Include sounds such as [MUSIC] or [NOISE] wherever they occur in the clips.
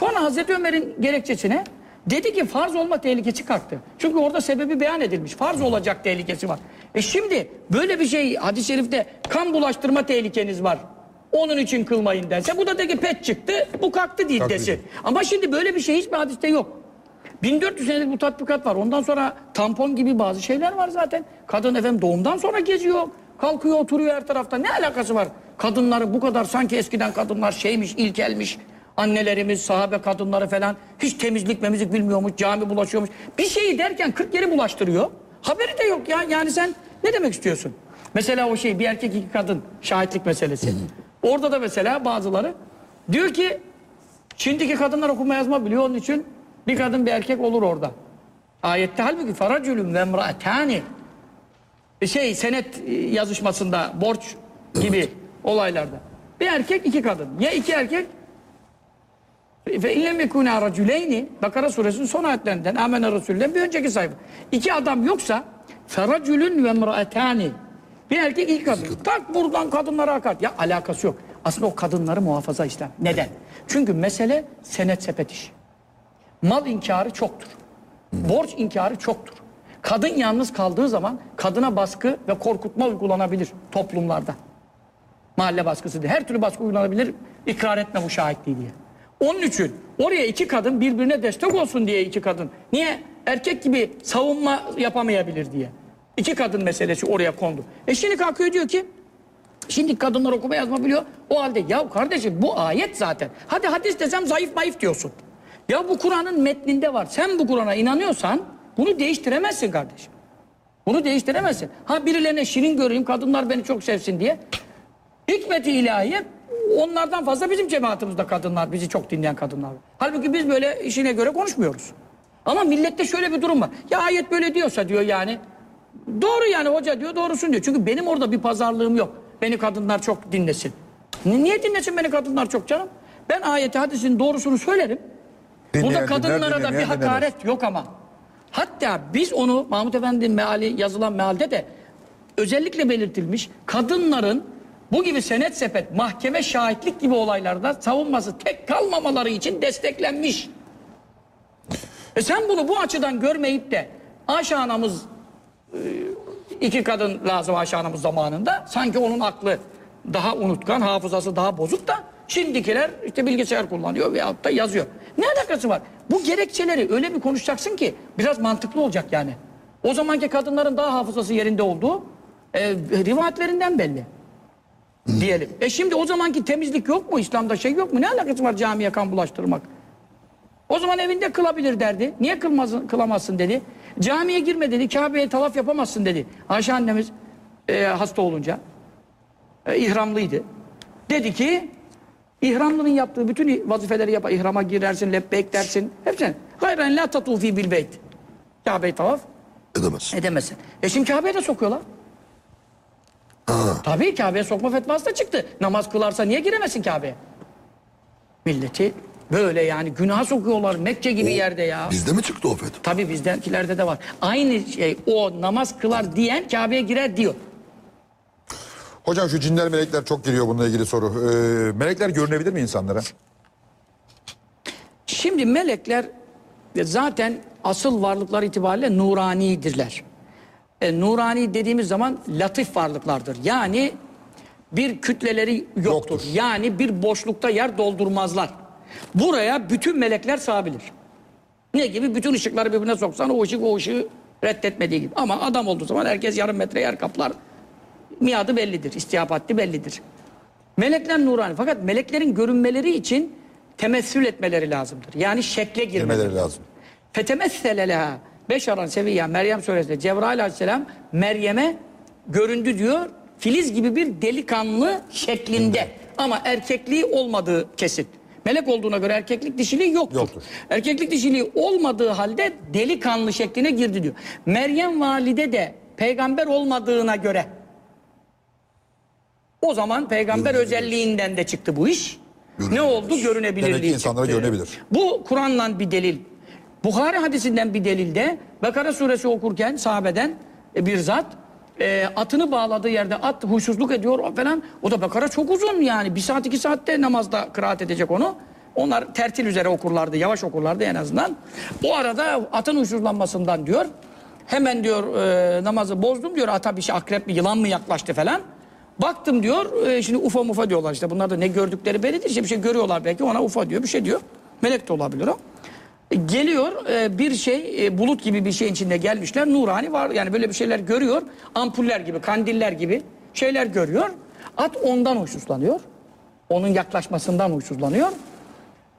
Sonra Hazreti Ömer'in gerekçesine dedi ki farz olma tehlikesi kalktı. Çünkü orada sebebi beyan edilmiş. Farz olacak tehlikesi var. E şimdi böyle bir şey hadis-i şerifte kan bulaştırma tehlikeniz var. Onun için kılmayın derse bu da de ki pet çıktı bu kalktı değil desin. Ama şimdi böyle bir şey hiçbir hadiste yok. 1400 senelik bu tatbikat var. Ondan sonra tampon gibi bazı şeyler var zaten. Kadın efendim doğumdan sonra geziyor. Kalkıyor oturuyor her tarafta. Ne alakası var? Kadınları bu kadar sanki eskiden kadınlar şeymiş, ilkelmiş. Annelerimiz, sahabe kadınları falan hiç temizlik memizlik bilmiyormuş, cami bulaşıyormuş. Bir şeyi derken 40 yeri bulaştırıyor. Haberi de yok ya. Yani sen ne demek istiyorsun? Mesela o şey bir erkek iki kadın şahitlik meselesi. Orada da mesela bazıları diyor ki Şimdiki kadınlar okuma yazma biliyor onun için bir kadın bir erkek olur orada. Ayette halbuki faracülüm ve emraatani şey senet e, yazışmasında borç gibi olaylarda. Bir erkek iki kadın. Ya iki erkek ve illem yekûne racüleyni Bakara suresinin son ayetlerinden Amener Resulü'nden bir önceki sayfa. İki adam yoksa feracülün ve emraatani bir erkek iki kadın. Tak buradan kadınlara akar. Ya alakası yok. Aslında o kadınları muhafaza İslam. Neden? Çünkü mesele senet sepet işi. Mal inkarı çoktur. Borç inkarı çoktur. Kadın yalnız kaldığı zaman kadına baskı ve korkutma uygulanabilir toplumlarda. Mahalle baskısı diye. Her türlü baskı uygulanabilir. İkrar etme bu şahitliği diye. Onun için oraya iki kadın birbirine destek olsun diye iki kadın. Niye? Erkek gibi savunma yapamayabilir diye. İki kadın meselesi oraya kondu. E şimdi kalkıyor diyor ki Şimdi kadınlar okuma yazma biliyor. O halde ya kardeşim bu ayet zaten. Hadi hadis desem zayıf mayıf diyorsun. Ya bu Kur'an'ın metninde var. Sen bu Kur'an'a inanıyorsan bunu değiştiremezsin kardeşim. Bunu değiştiremezsin. Ha birilerine şirin göreyim, kadınlar beni çok sevsin diye. Hikmeti ilahiye onlardan fazla bizim cemaatimizde kadınlar, bizi çok dinleyen kadınlar. var. Halbuki biz böyle işine göre konuşmuyoruz. Ama millette şöyle bir durum var. Ya ayet böyle diyorsa diyor yani. Doğru yani hoca diyor doğrusun diyor. Çünkü benim orada bir pazarlığım yok. Beni kadınlar çok dinlesin. Ni- Niye dinlesin beni kadınlar çok canım? Ben ayeti hadisin doğrusunu söylerim. Dinleyen Burada dinler, kadınlara da bir hakaret yok ama. Hatta biz onu Mahmut Efendi'nin meali yazılan mealde de özellikle belirtilmiş kadınların bu gibi senet sepet, mahkeme şahitlik gibi olaylarda savunması tek kalmamaları için desteklenmiş. E sen bunu bu açıdan görmeyip de Ayşe anamız e, iki kadın lazım Ayşe anamız zamanında sanki onun aklı daha unutkan, hafızası daha bozuk da şimdikiler işte bilgisayar kullanıyor veyahut da yazıyor. Ne alakası var? Bu gerekçeleri öyle bir konuşacaksın ki biraz mantıklı olacak yani. O zamanki kadınların daha hafızası yerinde olduğu e, rivayetlerinden belli. Diyelim. E şimdi o zamanki temizlik yok mu? İslam'da şey yok mu? Ne alakası var camiye kan bulaştırmak? O zaman evinde kılabilir derdi. Niye kılmazsın, kılamazsın dedi. Camiye girme dedi. Kabe'ye tavaf yapamazsın dedi. Ayşe annemiz e, hasta olunca e, ihramlıydı. Dedi ki ihramlının yaptığı bütün vazifeleri yap. İhrama girersin, lebbeyk dersin. Hepsini. Gayren la tatufi bil beyt. Kabe'ye tavaf Edemez. edemezsin. E şimdi Kabe'ye de sokuyorlar. Tabii Kabe'ye sokma fetvası da çıktı. Namaz kılarsa niye giremezsin Kabe'ye? Milleti böyle yani günaha sokuyorlar Mekke gibi yerde ya. Bizde mi çıktı o fetva? Tabii bizdenkilerde de var. Aynı şey o namaz kılar diyen Kabe'ye girer diyor. Hocam şu cinler melekler çok geliyor bununla ilgili soru. Ee, melekler görünebilir mi insanlara? Şimdi melekler zaten asıl varlıklar itibariyle nuranidirler. E, nurani dediğimiz zaman latif varlıklardır. Yani bir kütleleri yoktur. Yoktur. Yani bir boşlukta yer doldurmazlar. Buraya bütün melekler sığabilir. Ne gibi? Bütün ışıkları birbirine soksan o ışık o ışığı reddetmediği gibi. Ama adam olduğu zaman herkes yarım metre yer kaplar. Miadı bellidir. istihapatli bellidir. Melekler nurani. Fakat meleklerin görünmeleri için temessül etmeleri lazımdır. Yani şekle girmeleri lazım. Fetemessele leha beşaran seviyya Meryem suresinde Cebrail aleyhisselam Meryem'e göründü diyor. Filiz gibi bir delikanlı şeklinde. Ama erkekliği olmadığı kesin. Melek olduğuna göre erkeklik dişiliği yoktur. Yoktur. Erkeklik dişiliği olmadığı halde delikanlı şekline girdi diyor. Meryem valide de peygamber olmadığına göre o zaman peygamber özelliğinden de çıktı bu iş. Ne oldu? Görünebilirliği Demek ki insanlara çıktı. görünebilir. Bu Kur'an'la bir delil. Bukhari hadisinden bir delil de Bakara suresi okurken sahabeden e, bir zat e, atını bağladığı yerde at huysuzluk ediyor falan. O da Bakara çok uzun yani. Bir saat iki saatte namazda kıraat edecek onu. Onlar tertil üzere okurlardı, yavaş okurlardı en azından. O arada atın huysuzlanmasından diyor. Hemen diyor e, namazı bozdum diyor. Ata bir şey akrep mi yılan mı yaklaştı falan. Baktım diyor e, şimdi ufa mufa diyorlar işte. Bunlar da ne gördükleri bellidir. İşte bir şey görüyorlar belki ona ufa diyor bir şey diyor. Melek de olabilir o. Geliyor e, bir şey e, bulut gibi bir şeyin içinde gelmişler. Nurani var yani böyle bir şeyler görüyor. Ampuller gibi kandiller gibi şeyler görüyor. At ondan huysuzlanıyor. Onun yaklaşmasından huysuzlanıyor.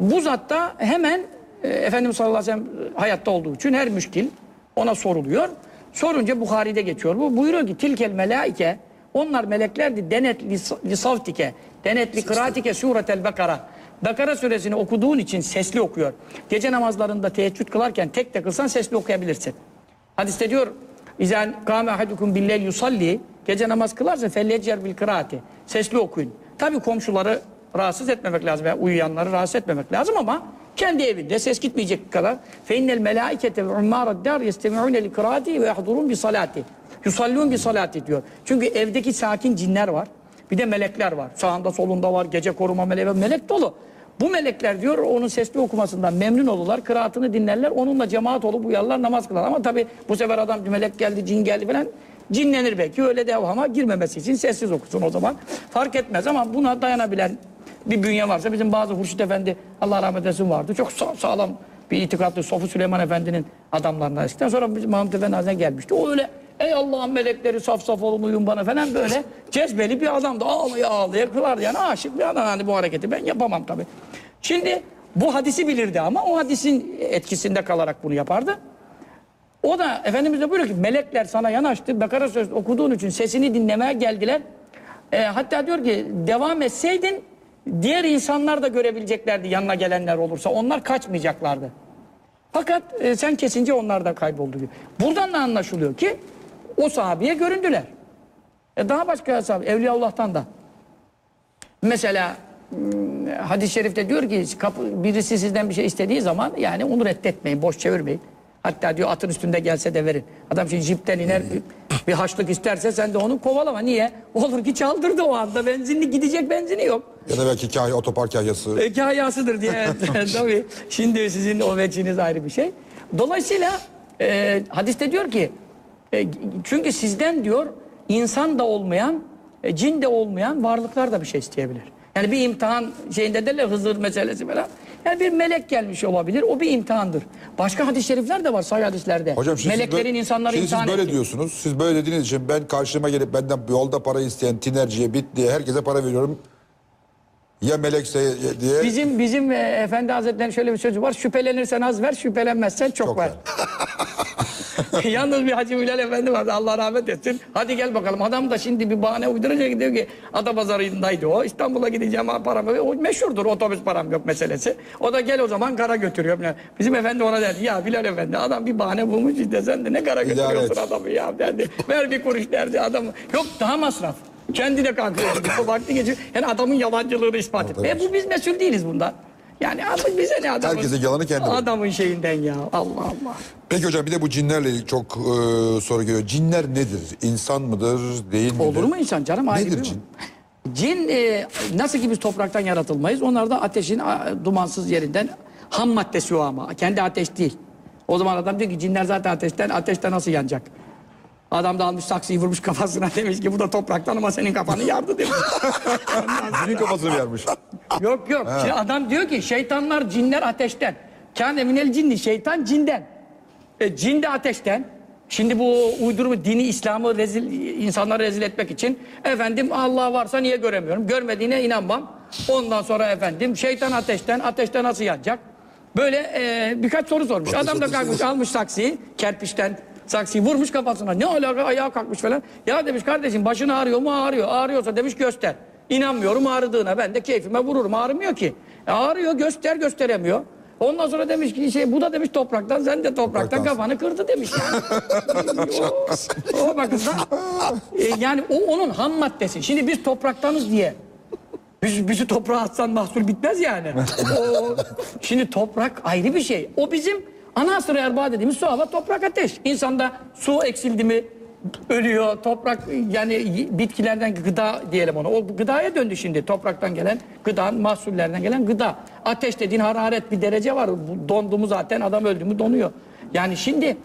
Bu zat da hemen e, Efendimiz sallallahu aleyhi ve sellem hayatta olduğu için her müşkil ona soruluyor. Sorunca Bukhari'de geçiyor bu. Buyuruyor ki tilkel melaike onlar meleklerdi denet lis- lisavtike denet li kıraatike suretel bekara. Bekara suresini okuduğun için sesli okuyor. Gece namazlarında teheccüd kılarken tek de kılsan sesli okuyabilirsin. Hadiste diyor İzen kâme ahadukum billel yusalli gece namaz kılarsa fellecer bil kıraati. Sesli okuyun. Tabii komşuları rahatsız etmemek lazım veya uyuyanları rahatsız etmemek lazım ama kendi evinde ses gitmeyecek kadar fe innel melaikete ve ummarad dar yestemi'une li kıraati ve yahdurun bi salati. Yusallun bi salati diyor. Çünkü evdeki sakin cinler var. Bir de melekler var. Sağında solunda var. Gece koruma meleği. Melek dolu. Bu melekler diyor onun sesli okumasından memnun olurlar. Kıraatını dinlerler. Onunla cemaat olup uyarlar namaz kılar. Ama tabi bu sefer adam melek geldi cin geldi falan cinlenir belki. Öyle devama girmemesi için sessiz okusun o zaman. Fark etmez ama buna dayanabilen bir bünye varsa bizim bazı Hurşit Efendi Allah rahmet eylesin vardı. Çok sa- sağlam bir itikatlı Sofu Süleyman Efendi'nin adamlarından eskiden sonra bizim Mahmut Efendi Hazretleri gelmişti. O öyle ey Allah'ın melekleri saf saf olun uyun bana falan böyle cezbeli bir adamdı. Ağlaya ağlaya kılardı yani aşık bir adam hani bu hareketi ben yapamam tabii. Şimdi bu hadisi bilirdi ama o hadisin etkisinde kalarak bunu yapardı. O da Efendimiz de buyuruyor ki melekler sana yanaştı. Bekara Suresi okuduğun için sesini dinlemeye geldiler. E, hatta diyor ki devam etseydin diğer insanlar da görebileceklerdi yanına gelenler olursa. Onlar kaçmayacaklardı. Fakat e, sen kesince onlar da kayboldu diyor. Buradan da anlaşılıyor ki o sahabeye göründüler. E, daha başka sahabe, Evliyaullah'tan da. Mesela hmm, hadis-i şerifte diyor ki kapı, birisi sizden bir şey istediği zaman yani onu reddetmeyin, boş çevirmeyin. Hatta diyor atın üstünde gelse de verin. Adam şimdi jipten iner bir, bir haçlık isterse sen de onu kovalama. Niye? Olur ki çaldırdı o anda benzinli gidecek benzini yok. Ya da belki kahya, otopark kahyası. Hikayasıdır diye. [LAUGHS] [LAUGHS] Tabii. Şimdi sizin o veçiniz ayrı bir şey. Dolayısıyla e, hadiste diyor ki e, çünkü sizden diyor insan da olmayan, e, cin de olmayan varlıklar da bir şey isteyebilir. Yani bir imtihan şeyinde derler Hızır meselesi falan. Yani bir melek gelmiş olabilir. O bir imtihandır. Başka hadis-i şerifler de var sahih hadislerde. Hocam şimdi Meleklerin siz böyle, insanları imtihan siz böyle ettiği. diyorsunuz. Siz böyle dediğiniz için ben karşıma gelip benden yolda para isteyen tinerciye, bitliye herkese para veriyorum. Ya melekse diye. Bizim bizim e, Efendi Hazretleri'nin şöyle bir sözü var. Şüphelenirsen az ver, şüphelenmezsen çok, Çok ver. [LAUGHS] Yalnız bir Hacı Bilal Efendi vardı Allah rahmet etsin. Hadi gel bakalım. Adam da şimdi bir bahane uyduracak diyor ki Adapazarı'ndaydı o. İstanbul'a gideceğim ha param yok. O meşhurdur otobüs param yok meselesi. O da gel o zaman kara götürüyor. Bizim efendi ona derdi ya Bilal Efendi adam bir bahane bulmuş işte sen de ne kara götürüyorsun adamı ya derdi. Ver bir kuruş derdi adamı. Yok daha masraf. Kendi de kalkıyor. O vakti geçiyor. Yani adamın yalancılığını ispat et. Evet. E bu biz mesul değiliz bundan. Yani artık bize ne adamın, Herkesin yalanı kendi. adamın şeyinden ya. Allah Allah. Peki hocam bir de bu cinlerle ilgili çok e, soru geliyor. Cinler nedir? İnsan mıdır? Değil midir? Olur mu insan canım? Ayrı Nedir cin? Cin e, nasıl ki biz topraktan yaratılmayız. Onlar da ateşin a, dumansız yerinden ham maddesi o ama. Kendi ateş değil. O zaman adam diyor ki cinler zaten ateşten. Ateşte nasıl yanacak? Adam da almış saksıyı vurmuş kafasına [LAUGHS] demiş ki bu da topraktan ama senin kafanı yardı demiş. [LAUGHS] Cinin kafasını yarmış. yok yok. Şimdi adam diyor ki şeytanlar cinler ateşten. Kâne minel cinni şeytan cinden. E, cin de ateşten. Şimdi bu uydurma dini İslam'ı rezil insanları rezil etmek için efendim Allah varsa niye göremiyorum? Görmediğine inanmam. Ondan sonra efendim şeytan ateşten, ateşte nasıl yanacak? Böyle e, birkaç soru sormuş. Adam da kalkmış almış saksıyı kerpiçten saksıyı vurmuş kafasına. Ne alaka ayağa kalkmış falan. Ya demiş kardeşim başın ağrıyor mu ağrıyor. Ağrıyorsa demiş göster. İnanmıyorum ağrıdığına ben de keyfime vururum ağrımıyor ki. E, ağrıyor göster gösteremiyor. Ondan sonra demiş ki şey bu da demiş topraktan sen de topraktan kafanı kırdı demiş yani. [LAUGHS] o, o bakımdan e, yani o onun ham maddesi. Şimdi biz topraktanız diye biz, bizi toprağa atsan mahsul bitmez yani. [LAUGHS] o, şimdi toprak ayrı bir şey. O bizim ana asır erbaa dediğimiz su, hava, toprak, ateş. İnsanda su eksildi mi ölüyor. Toprak yani bitkilerden gıda diyelim ona. O gıdaya döndü şimdi. Topraktan gelen gıda, mahsullerden gelen gıda. Ateş dediğin hararet bir derece var. Dondu mu zaten adam öldü mü donuyor. Yani şimdi